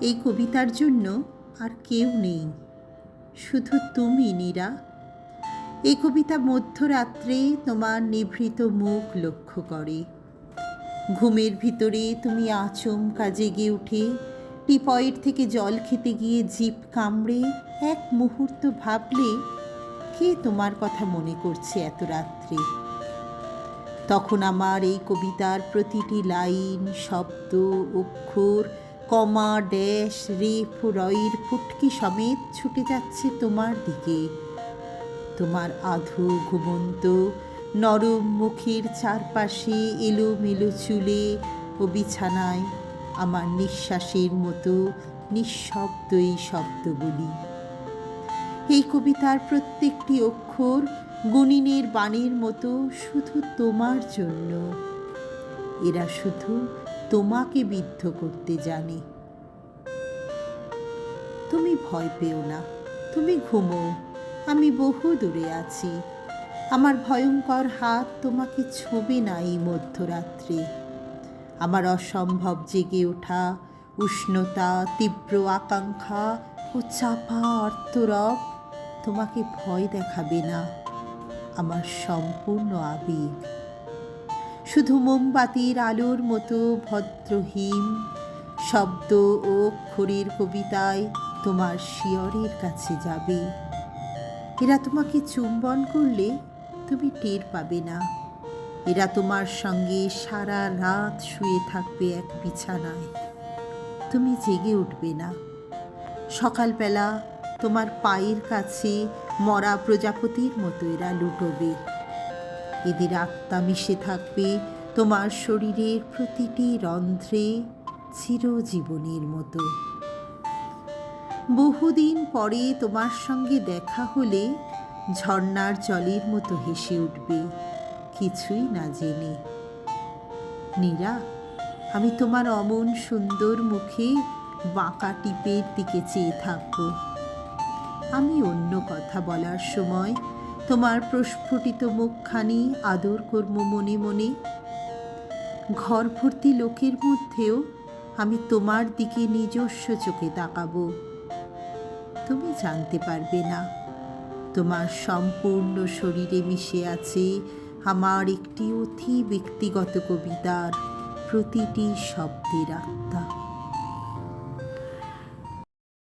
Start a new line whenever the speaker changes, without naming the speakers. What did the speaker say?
এই কবিতার জন্য আর কেউ নেই। শুধু তুমি, নীরা। এই কবিতা মধ্যরাত্রে তোমার নিভৃত মুখ লক্ষ্য করে। ঘুমের ভিতরে তুমি আচমকা জেগে উঠে, টিপয়ের থেকে জল খেতে গিয়ে জিপ কামড়ে এক মুহূর্ত ভাবলে কে তোমার কথা মনে করছে এত রাত্রে? তখন আমার এই কবিতার প্রতিটি লাইন, শব্দ, অক্ষর কমা ড্যাশ রেফ রয়ের ফুটকি সমেত ছুটে যাচ্ছে তোমার দিকে। তোমার আধো, ঘুমন্ত, নরম মুখের চারপাশে এলোমেলো চুলে ও বিছানায় আমার নিঃশ্বাসের মতো নিঃশব্দ এই শব্দগুলি। এই কবিতার প্রত্যেকটি অক্ষর গুণিনের বাণীর মতো শুধু তোমার জন্য। এরা শুধু তোমাকে বিদ্ধ করতে জানে। তুমি ভয় পেও না, তুমি ঘুমো, আমি বহু দূরে আছি। আমার ভয়ঙ্কর হাত তোমাকে ছোবে না এই মধ্যরাত্রে। আমার অসম্ভব জেগে ওঠা, উষ্ণতা, তীব্র আকাঙ্ক্ষা ও চাপা অর্থরব তোমাকে ভয় দেখাবে না। আমার সম্পূর্ণ আবেগ। শুধু মোমবাতির আলোর মতো ভদ্রহীন শব্দ ও অক্ষরের কবিতায় তোমার শিয়রের কাছে যাবে। এরা তোমাকে চুম্বন করলে তুমি টের পাবে না। এরা তোমার সঙ্গে সারা রাত শুয়ে থাকবে এক বিছানায়। তুমি জেগে উঠবে না। সকালবেলা তোমার পায়ের কাছে মরা প্রজাপতির মতো এরা লুটোবে। এদের আত্মা মিশে থাকবে তোমার শরীরের প্রতিটি রন্ধ্রে চিরজীবনের মতো। বহুদিন পরে তোমার সঙ্গে দেখা হলে ঝর্ণার জলের মতো হেসে উঠবে, কিছুই না জেনে। নীরা, আমি তোমার অমন সুন্দর মুখে বাঁকা টিপের দিকে চেয়ে থাকব। আমি অন্য কথা বলার সময় তোমার প্রস্ফুটিত মুখখানি আদর কর্ম মনে মনে। ঘর ভর্তি লোকের মধ্যেও আমি তোমার দিকে নিজস্ব চোখে তাকাবো। তুমি জানতে পারবে না, তোমার সম্পূর্ণ শরীরে মিশে আছে আমার একটি অতি ব্যক্তিগত কবিতার প্রতিটি শব্দের আত্মা।